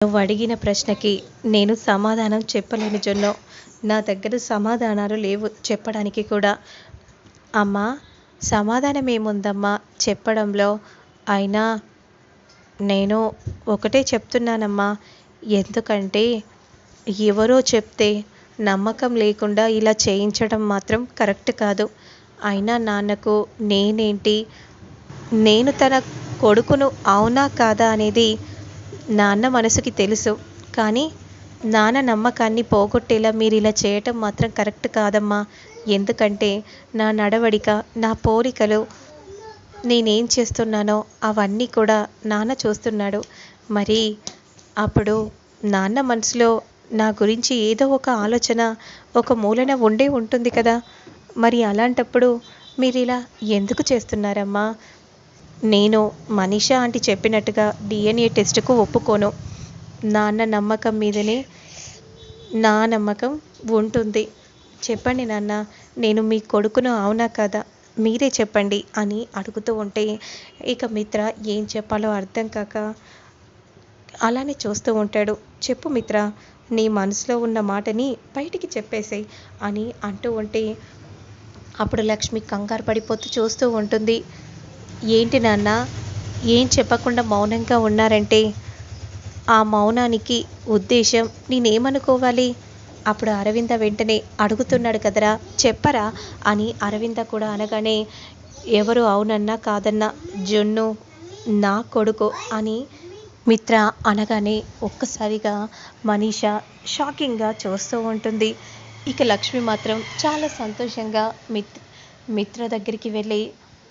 నువ్వు అడిగిన ప్రశ్నకి నేను సమాధానం చెప్పలేని జొన్నో. నా దగ్గర సమాధానాలు లేవు చెప్పడానికి కూడా. అమ్మా సమాధానం ఏముందమ్మా చెప్పడంలో? అయినా నేను ఒకటే చెప్తున్నానమ్మా. ఎందుకంటే ఎవరో చెప్తే నమ్మకం లేకుండా ఇలా చేయించడం మాత్రం కరెక్ట్ కాదు. అయినా నాన్నకు నేనేంటి? నేను తన కొడుకును అవునా కాదా అనేది నాన్న మనసుకి తెలుసు కానీ నాన్న నమ్మకాన్ని పోగొట్టేలా మీరు ఇలా చేయటం మాత్రం కరెక్ట్ కాదమ్మా. ఎందుకంటే నా నడవడిక నా పోలికలు నేనేం చేస్తున్నానో అవన్నీ కూడా నాన్న చూస్తున్నాడు. మరి అప్పుడు నాన్న మనసులో నా గురించి ఏదో ఒక ఆలోచన ఒక మూలన ఉండే ఉంటుంది కదా. మరి అలాంటప్పుడు మీరు ఇలా ఎందుకు చేస్తున్నారమ్మా? నేను మనీషా ఆంటీ చెప్పినట్టుగా డిఎన్ఏ టెస్ట్కు ఒప్పుకోను. నాన్న నమ్మకం మీదనే నా నమ్మకం ఉంటుంది. చెప్పండి నాన్న నేను మీ కొడుకును అవునా కదా? మీరే చెప్పండి అని అడుగుతూ ఉంటే ఇక మిత్ర ఏం చెప్పాలో అర్థం కాక అలానే చూస్తూ ఉంటాడు. చెప్పు మిత్ర నీ మనసులో ఉన్న మాటని బయటికి చెప్పేసేయ్ అని అంటూ ఉంటే అప్పుడు లక్ష్మి కంగారు పడిపోతూ చూస్తూ ఉంటుంది. ఏంటి నాన్న? ఏం చెప్పకుండా మౌనంగా ఉన్నారంటే? ఆ మౌనానికి ఉద్దేశం నేనేమనుకోవాలి? అప్పుడు అరవింద వెంటనే అడుగుతున్నాడు కదరా చెప్పరా అని అరవింద కూడా అనగానే ఎవరు అవునన్నా కాదన్నా జున్ను నా కొడుకు అని మిత్ర అనగానే ఒక్కసారిగా మనీషా షాకింగ్గా చూస్తూ ఉంటుంది. ఇక లక్ష్మి మాత్రం చాలా సంతోషంగా మిత్ మిత్ర దగ్గరికి వెళ్ళి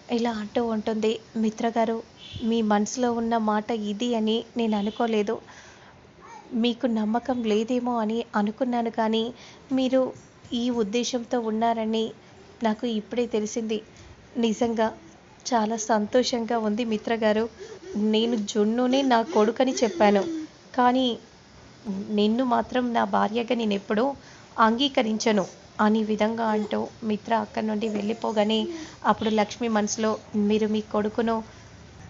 ఇలా అంటూ ఉంటుంది. మిత్ర గారు మీ మనసులో ఉన్న మాట ఇది అని నేను అనుకోలేదు. మీకు నమ్మకం లేదేమో అని అనుకున్నాను కానీ మీరు ఈ ఉద్దేశంతో ఉన్నారని నాకు ఇప్పుడే తెలిసింది. నిజంగా చాలా సంతోషంగా ఉంది మిత్ర గారు. నేను జున్నునే నా కొడుకని చెప్పాను. కానీ నిన్ను మాత్రం నా భార్యగా నేను ఎప్పుడూ అంగీకరించను. అని విధంగా అంటూ మిత్ర అక్కడి నుండి వెళ్ళిపోగానే అప్పుడు లక్ష్మి మనసులో మీరు మీ కొడుకును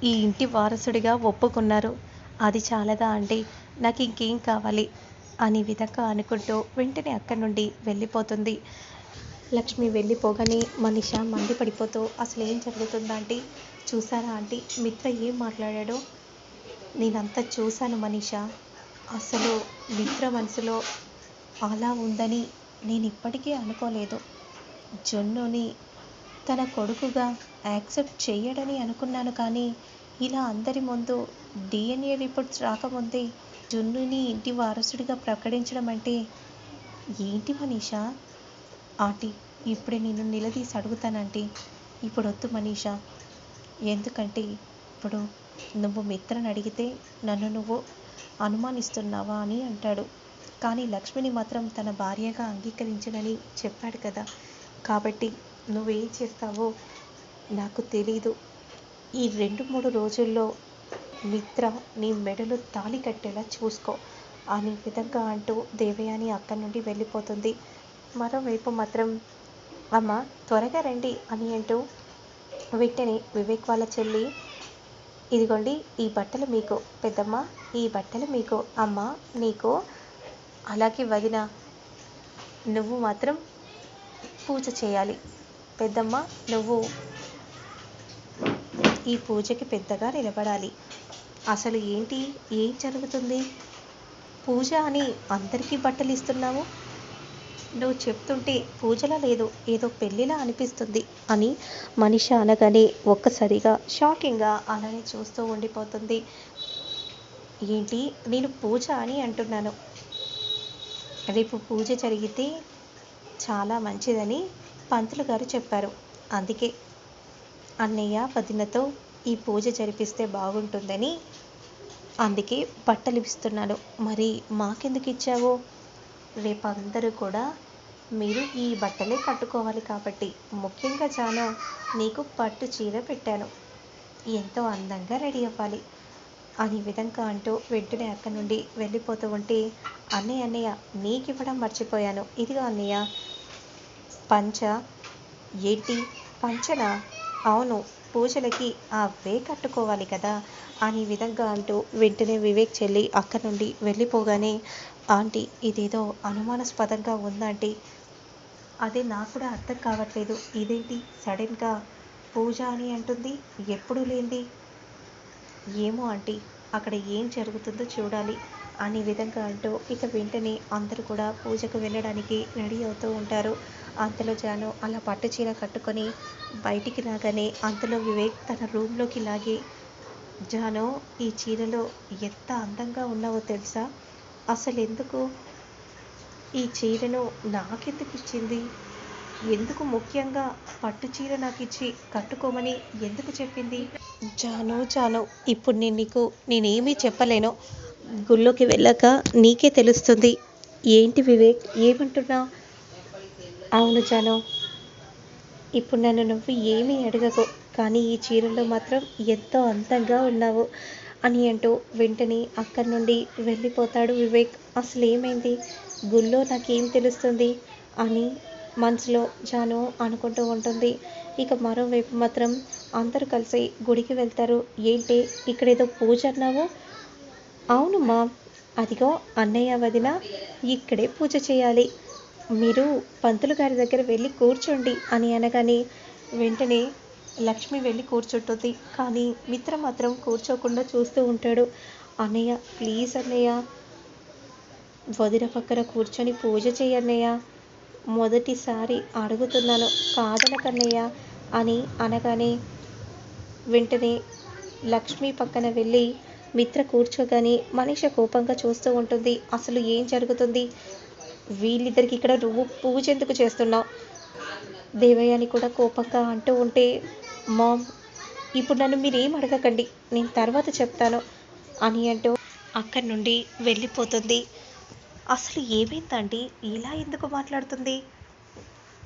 ఈ ఇంటి వారసుడిగా ఒప్పుకున్నారు. అది చాలదా అంటే నాకు ఇంకేం కావాలి? అని విధంగా అనుకుంటూ వెంటనే అక్కడి నుండి వెళ్ళిపోతుంది. లక్ష్మి వెళ్ళిపోగానే మనిష మండిపడిపోతూ అసలు ఏం జరుగుతుందా చూసారా ఆంటీ మిత్ర ఏం మాట్లాడాడో? నేనంతా చూశాను మనీష. అసలు మిత్ర మనసులో అలా ఉందని నేను ఇప్పటికీ అనుకోలేదు. జొన్నుని తన కొడుకుగా యాక్సెప్ట్ చేయడని అనుకున్నాను కానీ ఇలా అందరి ముందు డిఎన్ఏ రిపోర్ట్స్ రాకముందే జున్నుని ఇంటి వారసుడిగా ప్రకటించడం అంటే ఏంటి మనీషా? ఆంటీ ఇప్పుడే నేను నిలదీసి అడుగుతానంటీ. ఇప్పుడు వద్దు మనీషా. ఎందుకంటే ఇప్పుడు నువ్వు మిత్రని అడిగితే నన్ను నువ్వు అనుమానిస్తున్నావా అని అంటాడు. కానీ లక్ష్మిని మాత్రం తన భార్యగా అంగీకరించడని చెప్పాడు కదా. కాబట్టి నువ్వేం చేస్తావో నాకు తెలీదు. ఈ రెండు మూడు రోజుల్లో మిత్ర నీ మెడలో తాళి కట్టేలా చూసుకో. అని విధంగా అంటూ దేవయాని అక్కడి నుండి వెళ్ళిపోతుంది. మరోవైపు మాత్రం అమ్మ త్వరగా రండి అని అంటూ వెంటనే వివేక్ వాళ్ళ చెల్లి ఇదిగోండి ఈ బట్టలు మీకు పెద్దమ్మ ఈ బట్టలు మీకు అమ్మ నీకు అలాగే వదిన నువ్వు మాత్రం పూజ చేయాలి. పెద్దమ్మ నువ్వు ఈ పూజకి పెద్దగా నిలబడాలి. అసలు ఏంటి ఏం జరుగుతుంది? పూజ అని అందరికీ బట్టలు ఇస్తున్నావు? నువ్వు చెప్తుంటే పూజలా లేదు ఏదో పెళ్ళిలా అనిపిస్తుంది అని మనిషి అనగానే ఒక్కసారిగా షాకింగ్గా అలానే చూస్తూ ఉండిపోతుంది. ఏంటి నేను పూజ అని అంటున్నాను. రేపు పూజ జరిగితే చాలా మంచిదని పంతులు గారు చెప్పారు. అందుకే అన్నయ్య వదినతో ఈ పూజ జరిపిస్తే బాగుంటుందని అందుకే బట్టలు ఇస్తున్నాను మరి మాకెందుకు ఇచ్చావు? రేపు అందరూ కూడా మీరు ఈ బట్టలే కట్టుకోవాలి కాబట్టి ముఖ్యంగా చాను నీకు పట్టు చీర పెట్టాను. ఎంతో అందంగా రెడీ అవ్వాలి. అని విధంగా అంటూ వెంటనే అక్కడి నుండి వెళ్ళిపోతూ ఉంటే అన్నయ్య అన్నయ్య నీకు ఇవ్వడం మర్చిపోయాను. ఇదిగో అన్నయ్య పంచ ఏంటి పంచనా? అవును పూజలకి అవే కట్టుకోవాలి కదా అని విధంగా అంటూ వెంటనే వివేక్ చెల్లి అక్కడి నుండి వెళ్ళిపోగానే ఆంటీ ఇదేదో అనుమానాస్పదంగా ఉందంటే అదే నాకు కూడా అర్థం కావట్లేదు. ఇదేంటి? సడన్గా పూజ అని అంటుంది? ఎప్పుడు లేనిది? ఏమో ఆంటీ అక్కడ ఏం జరుగుతుందో చూడాలి అనే విధంగా అంటూ ఇక వెంటనే అందరూ కూడా పూజకు వెళ్ళడానికి రెడీ అవుతూ ఉంటారు. అంతలో జాను అలా పట్టు చీర కట్టుకొని బయటికి రాగానే అంతలో వివేక్ తన రూమ్లోకి లాగి జాను ఈ చీరలో ఎంత అందంగా ఉన్నావో తెలుసా? అసలు ఎందుకు ఈ చీరను నాకెందుకు ఇచ్చింది? ఎందుకు ముఖ్యంగా పట్టు చీర నాకు ఇచ్చి కట్టుకోమని ఎందుకు చెప్పింది? జాను జాను ఇప్పుడు నేను నీకు నేనేమీ చెప్పలేను. గుళ్ళోకి వెళ్ళాక నీకే తెలుస్తుంది. ఏంటి వివేక్? ఏమంటున్నా? అవును జాను. ఇప్పుడు నన్ను నువ్వు ఏమీ అడగకు కానీ ఈ చీరలో మాత్రం ఎంతో అందంగా ఉన్నావు అని అంటూ వెంటనే అక్కడి నుండి వెళ్ళిపోతాడు వివేక్. అసలు ఏమైంది గుళ్ళో నాకేం తెలుస్తుంది? అని మనసులో జాను అనుకుంటూ ఉంటుంది. ఇక మరోవైపు మాత్రం అందరూ కలిసి గుడికి వెళ్తారు. ఏంటి? ఇక్కడేదో పూజ అన్నావు? అవునమ్మా. అదిగో అన్నయ్య వదిన ఇక్కడే పూజ చేయాలి. మీరు పంతులు గారి దగ్గర వెళ్ళి కూర్చోండి అని అనగానే వెంటనే లక్ష్మి వెళ్ళి కూర్చుంటుంది. కానీ మిత్ర మాత్రం కూర్చోకుండా చూస్తూ ఉంటాడు. అన్నయ్య ప్లీజ్ అన్నయ్య వదిన పక్కన కూర్చొని పూజ చేయన్నయ్య మొదటిసారి అడుగుతున్నాను కాదనకన్నయ్య అని అనగానే వెంటనే లక్ష్మి పక్కన వెళ్ళి మిత్ర కూర్చోగానే మనీష కోపంగా చూస్తూ ఉంటుంది. అసలు ఏం జరుగుతుంది? వీళ్ళిద్దరికి ఇక్కడ నువ్వు పూజ ఎందుకు చేస్తున్నావు? దేవయ్యని కూడా కోపంగా అంటూ ఉంటే మామ్ ఇప్పుడు నన్ను మీరేం అడగకండి నేను తర్వాత చెప్తాను అని అంటూ అక్కడి నుండి వెళ్ళిపోతుంది. అసలు ఏమైందండి? ఇలా ఎందుకు మాట్లాడుతుంది?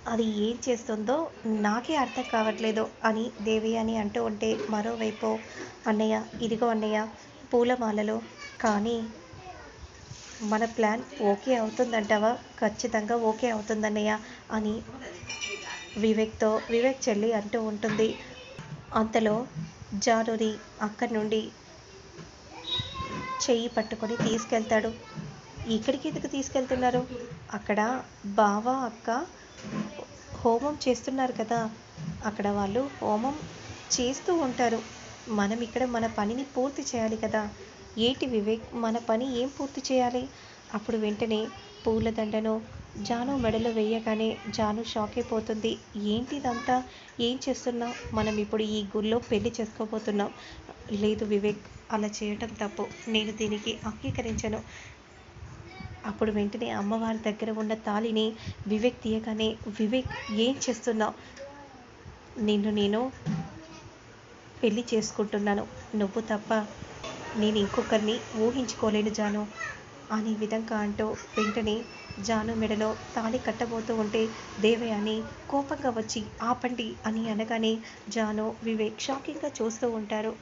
అది ఏం చేస్తుందో నాకే అర్థం కావట్లేదు అని దేవి అని అంటూ ఉంటే మరోవైపు అన్నయ్య ఇదిగో అన్నయ్య పూలమాలలో. కానీ మన ప్లాన్ ఓకే అవుతుందంటావా? ఖచ్చితంగా ఓకే అవుతుందన్నయ్య అని వివేక్తో వివేక్ చెల్లి అంటూ ఉంటుంది. అంతలో జానుని అక్కడి నుండి చెయ్యి పట్టుకొని తీసుకెళ్తాడు. ఇక్కడికి ఎందుకు తీసుకెళ్తున్నారు? అక్కడ బావ అక్క హోమం చేస్తున్నారు కదా. అక్కడ వాళ్ళు హోమం చేస్తూ ఉంటారు. మనం ఇక్కడ మన పనిని పూర్తి చేయాలి కదా. ఏంటి వివేక్ మన పని ఏం పూర్తి చేయాలి? అప్పుడు వెంటనే పూలదండను జాను మెడలో వేయగానే జాను షాక్ అయిపోతుంది ఏంటి ఇదంతా? ఏం చేస్తున్నాం మనం ఇప్పుడు ఈ గుళ్ళో పెళ్ళి చేసుకోబోతున్నాం. లేదు వివేక్ అలా చేయటం తప్పు. నేను దీనికి అంగీకరించను. అప్పుడు వెంటనే అమ్మవారి దగ్గర ఉన్న తాళిని వివేక్ తీయగానే వివేక్ ఏం చేస్తున్నావు నిన్ను నేను పెళ్ళి చేసుకుంటున్నాను. నువ్వు తప్ప నేను ఇంకొకరిని ఊహించుకోలేను జాను అనే విధంగా అంటూ వెంటనే జాను మెడలో తాళి కట్టబోతూ ఉంటే దేవయాని కోపంగా వచ్చి ఆపండి అని అనగానే జాను వివేక్ షాకింగ్గా చూస్తూ ఉంటారు.